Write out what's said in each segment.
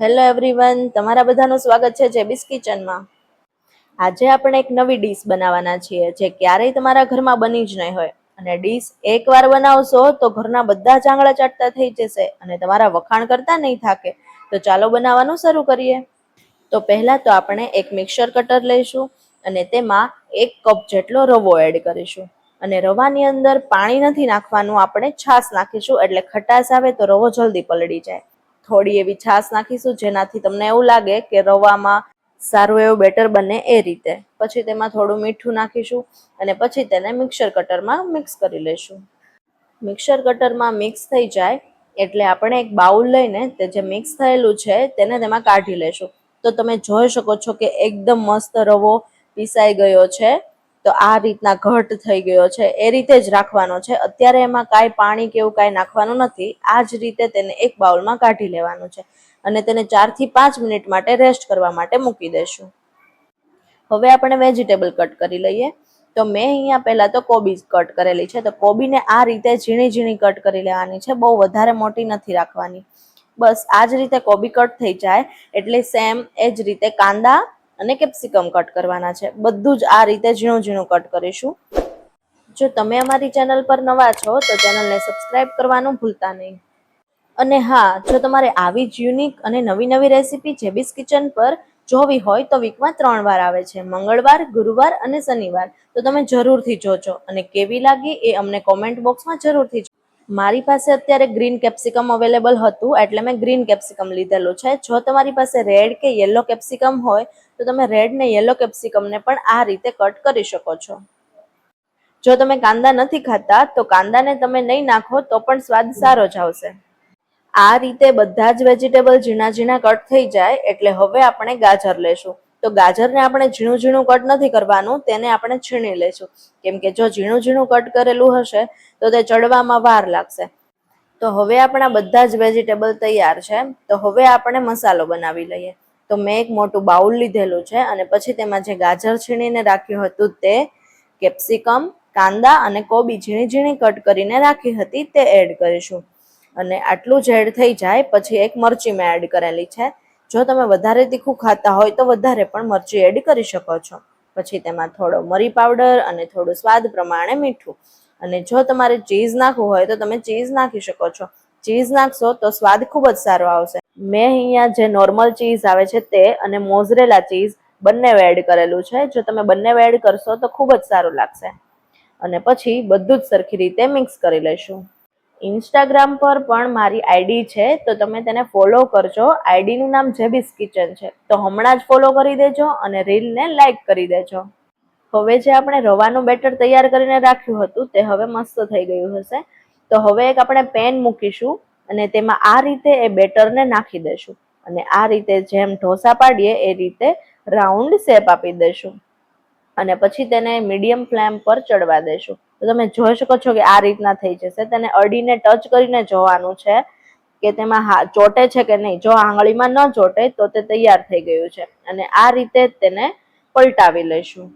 Hello everyone તમારા બધાનું સ્વાગત છે જેબીસ કિચનમાં આજે આપણે એક નવી ડીશ બનાવવાના છીએ જે ક્યારેય તમારા ઘરમાં બની જ નહીં હોય. અને ડીશ એકવાર બનાવશો તો ઘરના બધા જ આંગળા ચાટતા થઈ જશે અને તમારા વખાણ કરતા નહીં થાકે. તો ચાલો બનાવવાનું શરૂ કરીએ. તો પહેલાં તો આપણે એક મિક્સર કટર લઈશું અને તેમાં એક કપ જેટલો રવો એડ કરીશું. અને રવાની અંદર પાણી નથી નાખવાનું, આપણે છાશ નાખીશું, એટલે ખટાશ આવે તો રવો જલ્દી પલળી જાય. થોડી એવી છાશ નાખીશું જેનાથી તમને એવું લાગે કે રવામાં સારું એવું બેટર બને એ રીતે. પછી તેમાં થોડું મીઠું નાખીશું અને પછી તેને મિક્સર કટરમાં મિક્સ કરી લઈશું. મિક્સર કટરમાં મિક્સ થઈ જાય એટલે આપણે એક બાઉલ લઈને તે જે મિક્સ થયેલું છે તેને તેમાં કાઢી લેશું તો તમે જોઈ શકો છો કે એકદમ મસ્ત રવો પીસાઈ ગયો છે. તો આ રીતના ઘટ થઈ ગયો છે, એ રીતે જ રાખવાનો છે. અત્યારે એમાં કાંઈ પાણી કે એવું કાંઈ નાખવાનું નથી, આ જ રીતે તેને એક બાઉલમાં કાઢી લેવાનું છે અને તેને ચારથી પાંચ મિનિટ માટે રેસ્ટ કરવા માટે મૂકી દેશું. હવે આપણે વેજીટેબલ કટ કરી લઈએ. તો મેં અહીંયા પહેલાં તો કોબી કટ કરેલી છે. તો કોબીને આ રીતે ઝીણી ઝીણી કટ કરી લેવાની છે. બહુ વધારે મોટી નથી રાખવાની. બસ આ જ રીતે કોબી કટ થઈ જાય. એટલે સેમ એ જ રીતે કાંદા અને કેપ્સિકમ કટ કરવાના છે. બધું જ આ રીતે ઝીણું ઝીણું કટ કરીશું. જો તમે અમારી ચેનલ પર નવા છો, તો ચેનલને સબસ્ક્રાઇબ કરવાનું ભૂલતા નહીં. અને હા, જો તમારે આવી જ યુનિક અને નવી નવી રેસીપી જેબીસ કિચન પર જોવી હોય, તો વીકમાં ત્રણ વાર આવે છે. મંગળવાર, ગુરુવાર અને શનિવાર. તો તમે જરૂરથી જોજો. અને કેવી લાગી એ અમને કોમેન્ટ બોક્સમાં જરૂરથી મારી પાસે અત્યારે ગ્રીન કેપ્સિકમ અવેલેબલ હતું, એટલે મેં ગ્રીન કેપ્સિકમ લીધેલું છે. જો તમારી પાસે રેડ કે યલો કેપ્સિકમ હોય, તો તમે રેડ ને યલો કેપ્સિકમને પણ આ રીતે કટ કરી શકો છો. જો તમે કાંદા નથી ખાતા, તો કાંદાને તમે નહીં નાખો, તો પણ સ્વાદ સારો જ આવશે. આ રીતે બધા જ વેજીટેબલ ઝીણા ઝીણા કટ થઈ જાય, એટલે હવે આપણે ગાજર લેશું. તો ગાજરને આપણે ઝીણું ઝીણું કટ નથી કરવાનું, તેને આપણે છીણી લેશું કેમ કે જો ઝીણું ઝીણું કટ કરેલું હશે, તો તે ચડવામાં વાર લાગશે. તો હવે આપણા બધા જ વેજીટેબલ તૈયાર છે. તો હવે આપણે મસાલો બનાવી લઈએ. તો મેં એક મોટું બાઉલ લીધેલું છે અને પછી તેમાં જે ગાજર છીણીને રાખ્યું હતું તે કેપ્સિકમ, કાંદા અને કોબી ઝીણી ઝીણી કટ કરીને રાખી હતી તે એડ કરીશું. અને આટલું જ એડ થઈ જાય, પછી એક મરચી મેં એડ કરેલી છે. જો તમે વધારે તીખું ખાતા હોય તો વધારે પણ મરચી એડ કરી શકો છો. પછી તેમાં થોડો મરી પાવડર અને થોડું સ્વાદ પ્રમાણે મીઠું. અને જો તમારે ચીઝ નાખવું હોય તો તમે ચીઝ નાખી શકો છો. ચીઝ નાખશો તો સ્વાદ ખૂબ જ સારો આવશે. મેં અહીંયા જે નોર્મલ ચીઝ આવે છે તે અને મોઝરેલા ચીઝ બંને એડ કરેલું છે. જો તમે બંને એડ કરશો તો ખૂબ જ સારું લાગશે. અને પછી બધું જ સરખી રીતે મિક્સ કરી લેશું. ઇન્સ્ટાગ્રામ પર પણ મારી આઈડી છે, તો તમે તેને ફોલો કરજો. આઈડીનું નામ જેબીસ કિચન છે. તો હમણાં જ ફોલો કરી દેજો અને રીલને લાઈક કરી દેજો. હવે જે આપણે રવાનું બેટર તૈયાર કરીને રાખ્યું હતું, તે હવે મસ્ત થઈ ગયું હશે. તો હવે એક આપણે પેન મૂકીશું અને તેમાં આ રીતે એ બેટરને નાખી દેશું. અને આ રીતે જેમ ઢોસા પાડીએ, એ રીતે રાઉન્ડ શેપ આપી દેશું. અને પછી તેને મીડિયમ ફ્લેમ પર ચડવા દેશું. તો તમે જોઈ શકો છો કે આ રીતના થઈ જશે. તેને અડીને ટચ કરીને જોવાનું છે કે તેમાં ચોટે છે કે નહીં? જો આંગળીમાં ન ચોટે, તો તે તૈયાર થઈ ગયું છે. અને આ રીતે તેને પલટાવી લઈશું.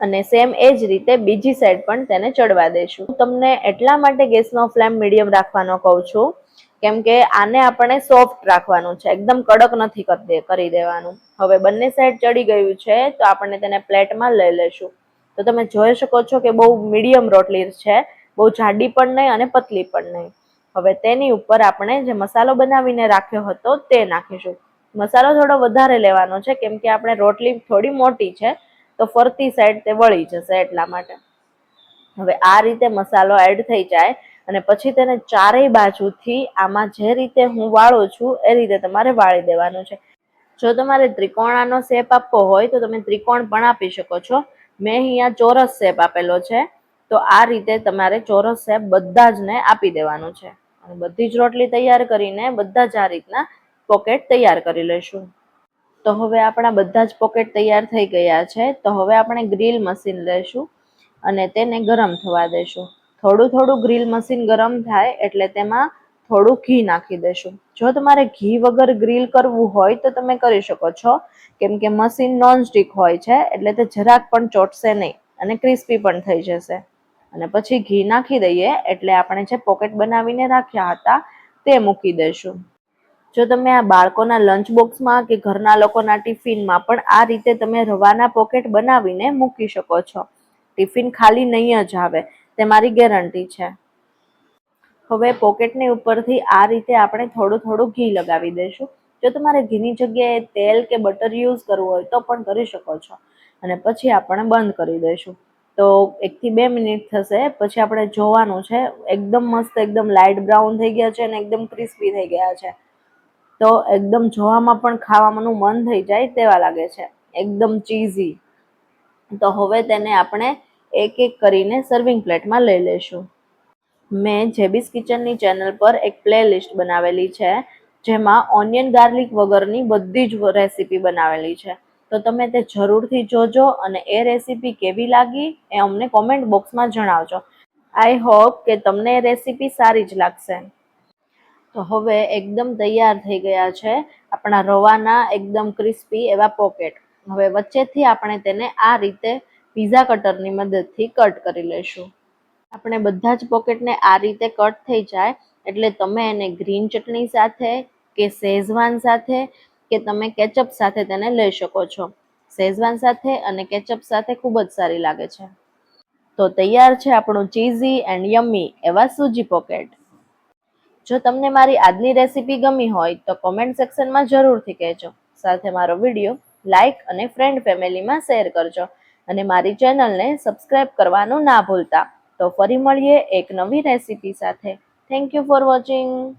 અને સેમ એ જ રીતે બીજી સાઈડ પણ તેને ચડવા દઈશું. તમને એટલા માટે ગેસનો ફ્લેમ મીડિયમ રાખવાનો કહું છું, કેમ કે આને આપણે સોફ્ટ રાખવાનું છે. એકદમ કડક નથી કરી દેવાનું. હવે બંને સાઈડ ચડી ગયું છે, તો આપણે તેને પ્લેટમાં લઈ લેશું તો તમે જોઈ શકો છો કે બહુ મીડિયમ રોટલી છે, બહુ જાડી પણ નહીં અને પતલી પણ નહીં. હવે તેની ઉપર આપણે જે મસાલો બનાવીને રાખ્યો હતો તે નાખીશું. મસાલો થોડો વધારે લેવાનો છે, કેમ કે આપણે રોટલી થોડી મોટી છે, તો ફરતી સાઈડ તે વળી જશે એટલા માટે. હવે આ રીતે મસાલો એડ થઈ જાય અને પછી તેને ચારેય બાજુથી આમાં જે રીતે હું વાળું છું, એ રીતે તમારે વાળી દેવાનું છે. જો તમારે ત્રિકોણાનો શેપ આપવો હોય તો તમે ત્રિકોણ પણ આપી શકો છો. મેં અહીંયા ચોરસ શેપ આપેલો છે. તો આ રીતે તમારે ચોરસ શેપ બધા જ ને આપી દેવાનું છે. અને બધી જ રોટલી તૈયાર કરીને બધા જ આ રીતના પોકેટ તૈયાર કરી લઈશું તો હવે આપણા બધા જ પોકેટ તૈયાર થઈ ગયા છે. તો હવે આપણે ગ્રીલ મશીન લઈશું અને તેને ગરમ થવા દઈશું થોડું થોડું ગ્રીલ મશીન ગરમ થાય એટલે તેમાં થોડું ઘી નાખી દેશું. જો તમારે ઘી વગર ગ્રીલ કરવું હોય તો તમે કરી શકો છો. કેમ કે મશીન નોનસ્ટિક હોય છે, એટલે તે જરાક પણ ચોટશે નહીં અને ક્રિસ્પી પણ થઈ જશે. અને પછી ઘી નાખી દઈએ, એટલે આપણે જે પોકેટ બનાવીને રાખ્યા હતા, તે મૂકી દઈશું જો તમે આ બાળકોના લંચ બોક્સમાં કે ઘરના લોકોના ટિફિનમાં પણ આ રીતે તમે રવાના પોકેટ બનાવીને મૂકી શકો છો. ટિફિન ખાલી નહીં જ આવે, તે મારી ગેરંટી છે. હવે પોકેટની ઉપરથી આ રીતે આપણે થોડું થોડું ઘી લગાવી દઈશું. જો તમારે ઘીની જગ્યાએ તેલ કે બટર યુઝ કરવું હોય તો પણ કરી શકો છો. અને પછી આપણે બંધ કરી દઈશું. તો એકથી બે મિનિટ થશે, પછી આપણે જોવાનું છે, એકદમ મસ્ત, એકદમ લાઇટ બ્રાઉન થઈ ગયા છે અને એકદમ ક્રિસ્પી થઈ ગયા છે. તો એકદમ જોવામાં પણ ખાવાનું મન થઈ જાય તેવા લાગે છે. એકદમ ચીઝી. તો હવે તેને આપણે એક એક કરીને સર્વિંગ પ્લેટમાં લઈ લઈશું. મેં જેબીસ કિચનની ચેનલ પર એક પ્લે લિસ્ટ બનાવેલી છે, જેમાં ઓનિયન ગાર્લિક વગરની બધી જ રેસીપી બનાવેલી છે. તો તમે તે જરૂરથી જોજો અને એ રેસીપી કેવી લાગી એ અમને કોમેન્ટ બોક્સમાં જણાવજો. આઈ હોપ કે તમને એ રેસીપી સારી જ લાગશે. તો હવે એકદમ તૈયાર થઈ ગયા છે આપણા રવાના એકદમ ક્રિસ્પી એવા પોકેટ. હવે વચ્ચેથી આપણે તેને આ રીતે પીઝા કટરની મદદથી કટ કરી લઈશું. આપણે બધા જ પોકેટને આ રીતે કટ થઈ જાય, એટલે તમે એને ગ્રીન ચટણી સાથે કે શેઝવાન સાથે કે તમે કેચઅપ સાથે તેને લઈ શકો છો. શેઝવાન સાથે અને કેચઅપ સાથે ખૂબ જ સારી લાગે છે. તો તૈયાર છે આપણું ચીઝી એન્ડ યમ્મી એવા સૂજી પોકેટ જો તમને મારી આજની રેસીપી ગમી હોય તો કોમેન્ટ સેક્શનમાં જરૂરથી કહેજો. સાથે મારો વીડિયો લાઈક અને ફ્રેન્ડ ફેમિલીમાં શેર કરજો. અને મારી ચેનલને સબસ્ક્રાઇબ કરવાનું ના ભૂલતા. તો ફરી મળીએ એક નવી રેસીપી સાથે. Thank you for watching